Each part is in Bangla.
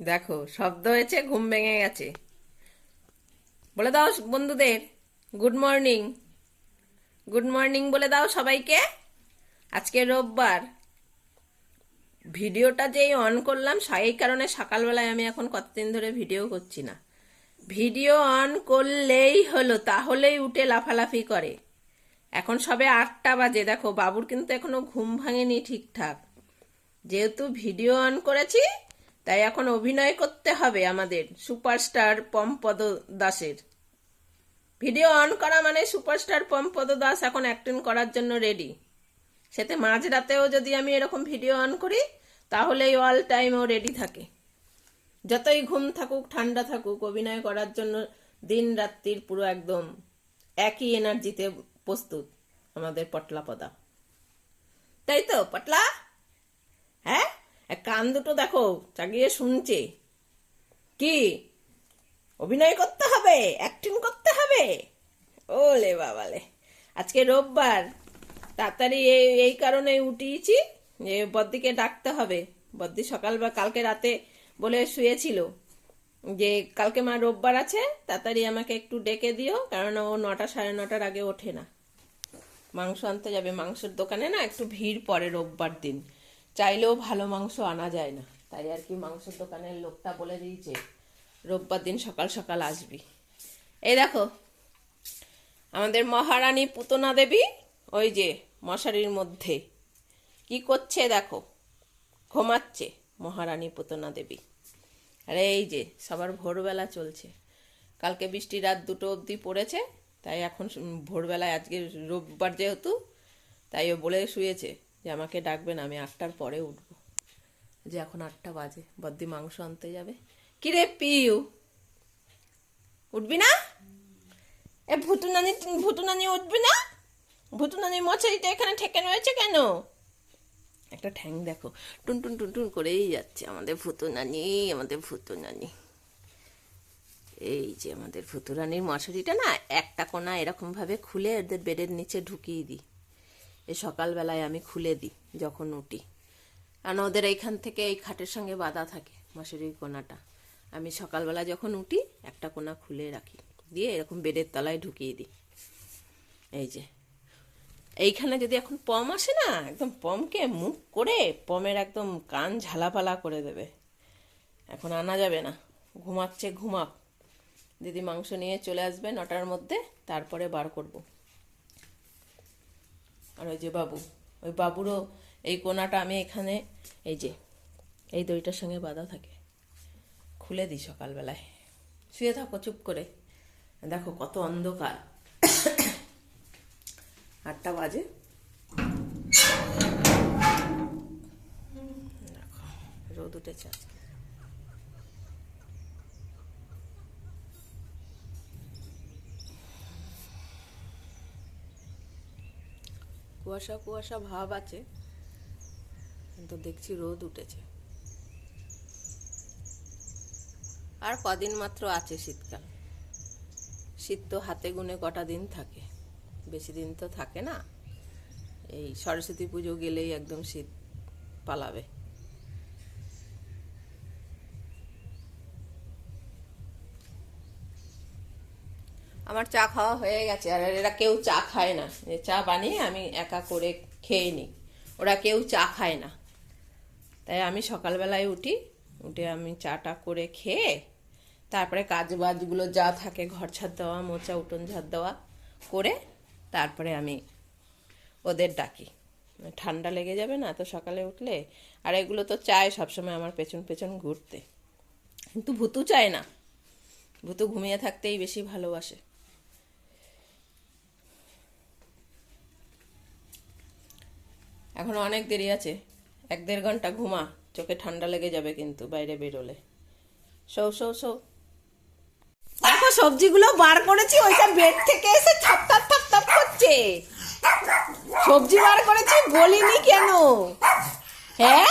দেখো, শব্দ হয়েছে, ঘুম ভেঙে গেছে। বলে দাও বন্ধুদের গুড মর্নিং গুড মর্নিং বলে দাও সবাইকে। আজকে রোববার। ভিডিওটা যেই অন করলাম, সেই কারণে সকালবেলায় আমি এখন কতদিন ধরে ভিডিও করছি না। ভিডিও অন করলেই হলো, তাহলেই উঠে লাফালাফি করে। এখন সবে আটটা বাজে, দেখো, বাবুর কিন্তু এখনও ঘুম ভাঙেনি ঠিকঠাক। যেহেতু ভিডিও অন করেছি তাই এখন অভিনয় করতে হবে আমাদের, সুপারস্টার পম্পদ দাসের। ভিডিও অন করা মানে সুপারস্টার পম্পদ দাস এখন অ্যাক্টিং করার জন্য রেডি সেতে মাঝরাতেও যদি আমি এরকম ভিডিও অন করি, তাহলেই অল টাইম ও রেডি থাকে। যতই ঘুম থাকুক, ঠান্ডা থাকুক, অভিনয় করার জন্য দিন রাত্রির পুরো একদম একই এনার্জিতে প্রস্তুত আমাদের পটলা পদা তাই তো, পটলা? হ্যাঁ? কান দুটো দেখো চাগিয়ে শুনছে। কি? অভিনয় করতে হবে অ্যাক্টিং করতে হবে? ওলে বাবালে। আজকে রোববার, তাড়াতাড়ি এই এই কারণে উঠিয়েছি যে বদ্দিকে ডাকতে হবে। বদ্দি সকাল বা কালকে রাতে বলে শুয়েছিল যে, কালকে মা রোববার আছে, তাড়াতাড়ি আমাকে একটু ডেকে দিও, কারণ ও নটা সাড়ে নটার আগে ওঠে না। মাংস আনতে যাবে, মাংসের দোকানে না একটু ভিড় পড়ে রোববার দিন। চাইলেও ভালো মাংস আনা যায় না। তাই আর কি মাংসের দোকানের লোকটা বলে দিয়েছে, রোববার দিন সকাল সকাল আসবি। এই দেখো, আমাদের মহারানী পুতনা দেবী, ওই যে মশারির মধ্যে। কি করছে দেখো, ঘুমাচ্ছে মহারানী পুতনা দেবী। আর এই যে, সবার ভোরবেলা চলছে। কালকে বৃষ্টি রাত দুটো অবধি পড়েছে, তাই এখন ভোরবেলায় আজকে রোববার যেহেতু, তাই ও বলে শুয়েছে। যে আমাকে ডাকবেন, আমি আটটার পরে উঠবো। যে এখন আটটা বাজে, বদ্দি মাংস আনতে যাবে। কিরে পিউ, উঠবি না? এ ভুতু নানি ভুতু নানি উঠবি না? ভুতু নানি মশারিটা এখানে ঠেকে রয়েছে কেন? একটা ঠ্যাং দেখো, টুন টুন টুন টুন করেই যাচ্ছে আমাদের ভুতু নানি আমাদের ভুতু নানি এই যে আমাদের ভুতুরানির মশারিটা না, একটা কোনা এরকম ভাবে খুলে ওদের বেডের নিচে ঢুকিয়ে দিই। এই সকালবেলায় আমি খুলে দিই যখন উঠি। কারণ ওদের এইখান থেকে এই খাটের সঙ্গে বাঁধা থাকে মশারির কোনাটা। আমি সকালবেলা যখন উঠি, একটা কোনা খুলে রাখি। দিয়ে এরকম বেডের তলায় ঢুকিয়ে দিই। এই যে। এইখানে যদি এখন পম আসে না, একদম পমকে মুখ করে পমের একদম কান ঝালাপালা করে দেবে। এখন আনা যাবে না। ঘুমাচ্ছে, ঘুমাক। দিদি মাংস নিয়ে চলে আসবে নটার মধ্যে, তারপরে বার করব। আর ওই যে বাবু। ওই বাবুরও এই কোনাটা আমি এখানে, এই যে, এই দড়িটার সঙ্গে বাঁধা থাকে। খুলে দিই সকালবেলায়। শুয়ে থাকো, চুপ করে। দেখো কত অন্ধকার। আটটা বাজে। রোদ উঠেছে কুয়াশা কুয়াশা ভাব আছে, কিন্তু দেখছি রোদ উঠেছে। আর কদিন মাত্র আছে শীতকাল। শীত তো হাতে গুনে কটা দিন থাকে। বেশি দিন তো থাকে না। এই সরস্বতী পুজো গেলেই একদম শীত পালাবে। আমার চা খাওয়া হয়ে গেছে, আর এরা কেউ চা খায় না। যে চা বানিয়ে আমি একা করে খেয়ে নিই। ওরা কেউ চা খায় না। তাই আমি সকালবেলায় উঠি, উঠে আমি চাটা করে খেয়ে, তারপরে কাজ বাজগুলো যা থাকে, ঘর ছাদ দেওয়া, মোচা, উঠোন ঝাড় দেওয়া করে, তারপরে আমি ওদের ডাকি। ঠান্ডা লেগে যাবে না তো সকালে উঠলে? আর এগুলো তো চায় সবসময় আমার পেছন পেছন ঘুরতে। কিন্তু ভুতু চায় না। ভুতু ঘুমিয়ে থাকতেই বেশি ভালোবাসে। এখন অনেক দেরি আছে। এক দেড় ঘণ্টা ঘুমা, চোখে ঠান্ডা লেগে যাবে কিন্তু বাইরে বেরোলে। সৌ সৌ সৌ দেখো, সবজিগুলো বার করেছি ওইটা বেড থেকে এসে থাপ থাপ থাপ থাপ করছে। সবজি বার করেছি, বলিনি কেন? হ্যাঁ?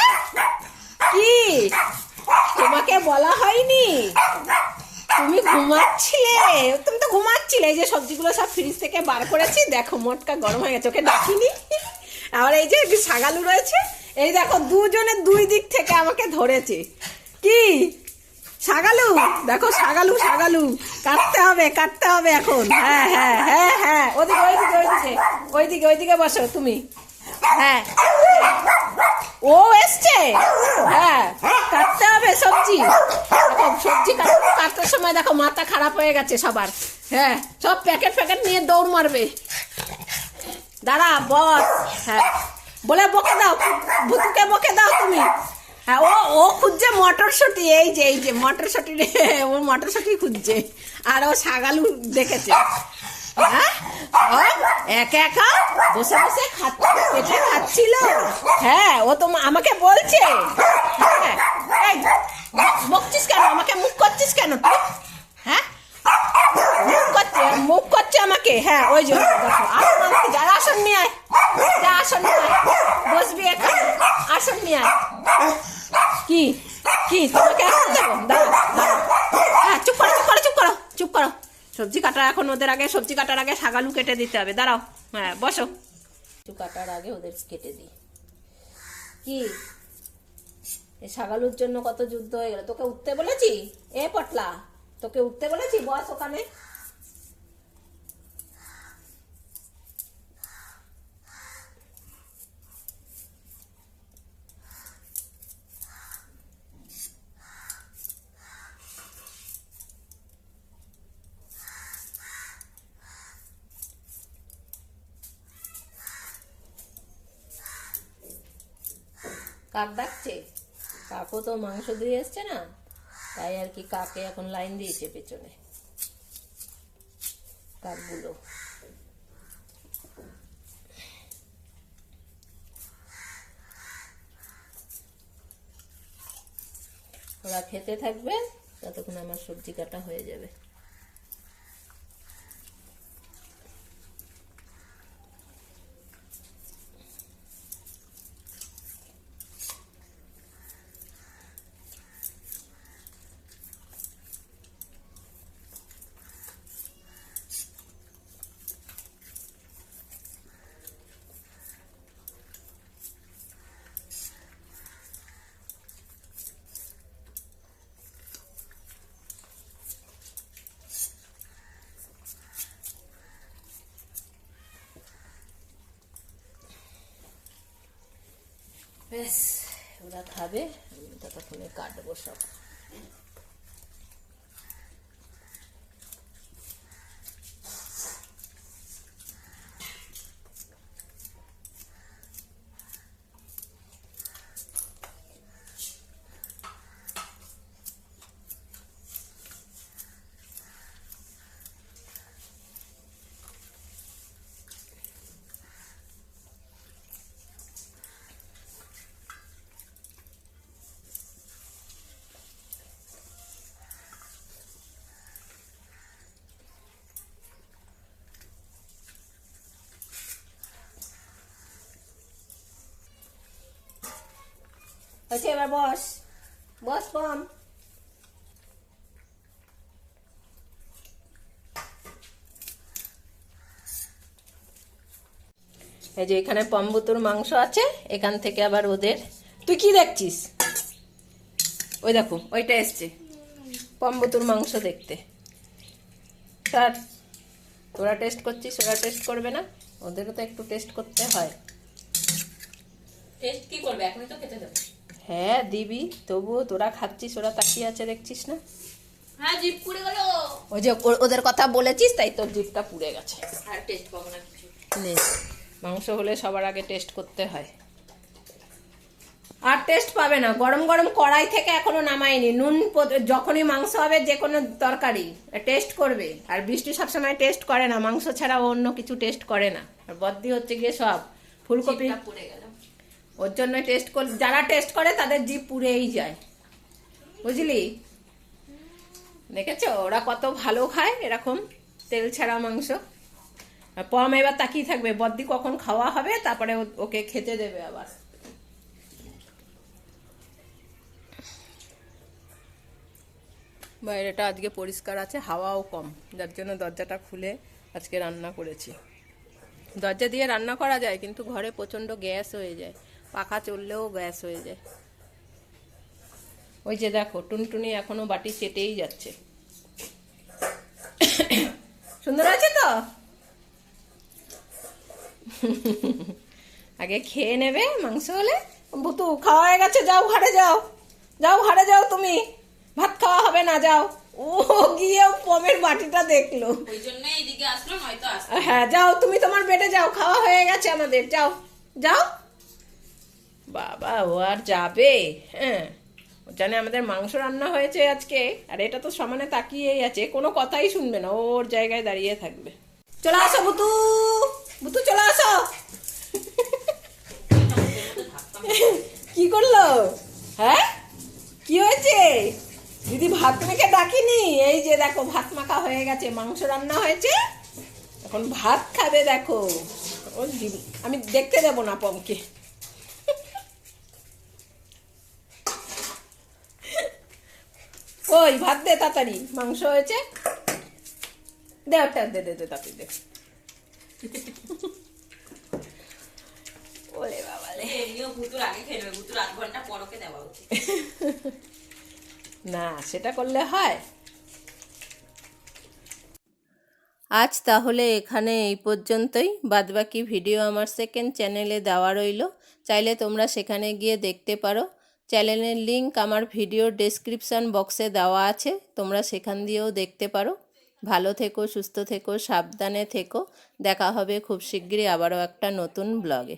কি? তোমাকে বলা হয়নি? তুমি ঘুমাচ্ছিলে? তুমি তো ঘুমাচ্ছিলে। যে সবজিগুলো সব ফ্রিজ থেকে বার করেছি, দেখো, মোটকা গরম হয়ে গেছে, ওকে ডাকিনি। আর এই যে সাগালু রয়েছে, এই দেখো দুজনে দুই দিক থেকে আমাকে ধরেছে। কি? সাগালু দেখো সাগালু সাগালু কাটতে হবে কাটতে হবে এখন। হ্যাঁ হ্যাঁ হ্যাঁ হ্যাঁ। ওদিকে, ওইদিকে ওইদিকে। ওইদিকে ওইদিকে বসো তুমি। হ্যাঁ। ও এসছে? হ্যাঁ। কাটতে হবে সবজি। দেখো সবজি কাট- কাটার সময় দেখো মাথা খারাপ হয়ে গেছে সবার। হ্যাঁ সব প্যাকেট প্যাকেট নিয়ে দৌড় মারবে। দাঁড়া, বস। হ্যাঁ। বলে বকে দাও ভুতুকে বকে দাও তুমি। হ্যাঁ ও ও খুঁজছে মটরশুঁটি, এই যে এই যে, মটরশুঁটি রে, ও মটরশুঁটি খুঁজছে। আর ও শাগালু দেখেছে। হ্যাঁ? একা একা বসে বসে খাচ্ছে, পেটে খাচ্ছিল। হ্যাঁ ও তো আমাকে বলছে। হ্যাঁ কেন? আমাকে মুখ করছিস কেন তুই? হ্যাঁ? মুখ করছে মুখ করছে হ্যাঁ ওই জন্য দেখো। আসন আনতে যা আসন নিয়ে আয়। যা আসন নিয়ে আয়। বসবি এখানে। আসন নিয়ে আয়। কি? কি? তোমাকে আসতে দেবো? দাঁড়া হ্যাঁ চুপ করো চুপ করো চুপ করো চুপ করো। সবজি কাটা এখন ওদের আগে, সবজি কাটার আগে শাগালু কেটে দিতে হবে। দাঁড়াও। হ্যাঁ বসো। সবজি কাটার আগে ওদের কেটে দিই। কি? এই শাগালুর জন্য কত যুদ্ধ হয়ে গেল? তোকে উঠতে বলেছি? এ পটলা, তোকে উঠতে বলেছি? বস ওখানে। কাক ডাকছে? কাকও তো মাংস দিয়ে এসছে না, তাই আর কি কাকে এখন লাইন দিয়েছে পেছনে? কাকগুলো। ওরা খেতে থাকবে, ততক্ষণ আমার সবজি কাটা হয়ে যাবে। ব্যাস ওরা খাবে। আমি ততক্ষণে কাটবো সব। আচ্ছা এবার বস বস পম এই যে এখানে পম্বুতুর মাংস আছে, এখান থেকে আবার ওদের তুই কি দেখছিস? ওই দেখো, ওইটা এসছে। পম্বুতুর মাংস দেখতে। তার তোরা টেস্ট করছিস, ওরা টেস্ট করবে না? ওদেরও তো একটু টেস্ট করতে হয়। টেস্ট কি করবে? এখনই তো খেতে দেবে। হ্যাঁ দিবি। তবুও তোরা খাচ্ছিস ওরা তাকিয়ে আছে দেখছিস না? হ্যাঁ জিপ পুড়ে গেল। ওই যে ওদের কথা বলেছিস তাই তোর জিভটা পুড়ে গেছে। আর টেস্ট পাবো না কিছু। নে মাংস হলে সবার আগে টেস্ট করতে হয়। আর টেস্ট পাবে না। গরম গরম কড়াই থেকে এখনও নামায়নি। নুন যখনই মাংস হবে যে কোনো তরকারি টেস্ট করবে। আর বৃষ্টি সবসময় টেস্ট করে না। মাংস ছাড়া অন্য কিছু টেস্ট করে না। আর বদ্দি হচ্ছে গিয়ে সব। ফুলকপি পুড়ে গেল। ওর জন্য টেস্ট কর, যারা টেস্ট করে তাদের জিভ পুড়েই যায়। বুঝলি? দেখেছ? ওরা কত ভালো খায় এরকম তেল ছাড়া মাংস। পম এবার তাকিয়ে থাকবে, বদ্দি কখন খাওয়া হবে, তারপরে ওকে খেতে দেবে আবার। বাইরেটা আজকে পরিষ্কার আছে, হাওয়াও কম, যার জন্য দরজাটা খুলে আজকে রান্না করেছি। দরজা দিয়ে রান্না করা যায়, কিন্তু ঘরে প্রচণ্ড গ্যাস হয়ে যায়। পাখা চললেও গ্যাস হয়ে যায়। ওই যে দেখো টুনটুনি এখনও বাটি চেটেই যাচ্ছে। সুন্দর আছে তো? আগে খেয়ে নেবে মাংস হলে। ভুতু খাওয়া হয়ে গেছে যাও ঘরে যাও। যাও ঘরে যাও তুমি। ভাত খাওয়া হবে না যাও। ও গিয়ে পমের বাটিটা দেখল। হ্যাঁ যাও তুমি তোমার বেডে যাও খাওয়া হয়ে গেছে আমাদের যাও। যাও। বাবা, ও আর যাবে? হ্যাঁ। জানে আমাদের মাংস রান্না হয়েছে আজকে, আর এটা তো সমানে তাকিয়েই আছে, কোনো কথাই শুনবে না ওর জায়গায় দাঁড়িয়ে থাকবে। চলে আসো, বুতু! বুতু, চলে আসো! কি করল? হ্যাঁ? কি হয়েছে? দিদি ভাত মেখে ডাকিনি। এই যে দেখো, ভাত মাখা হয়ে গেছে, মাংস রান্না হয়েছে। এখন ভাত খাবে, দেখো। আমি দেখতে দেবো না পমকে। ওই ভাত দে তাড়াতাড়ি। মাংস হয়েছে। দে ওটা দে দে দে তাড়াতাড়ি দে। ওরে বাবা রে। ভুতুর আগে খেয়ে নেবে ভুতুর আধ ঘণ্টা পরকে দেওয়া উচিত। না সেটা করলে হয়। আজ তাহলে এখানে এই পর্যন্তই। বাদবাকি ভিডিও আমার সেকেন্ড চ্যানেলে দেওয়া রইল। চাইলে তোমরা সেখানে গিয়ে দেখতে পারো। চ্যানেলের লিংক আমার ভিডিও ডেসক্রিপশান বক্সে দেওয়া আছে, তোমরা সেখান দিয়েও দেখতে পারো। ভালো থেকো, সুস্থ থেকো, সাবধানে থেকো। দেখা হবে খুব শিগগিরই আবারও একটা নতুন ব্লগে।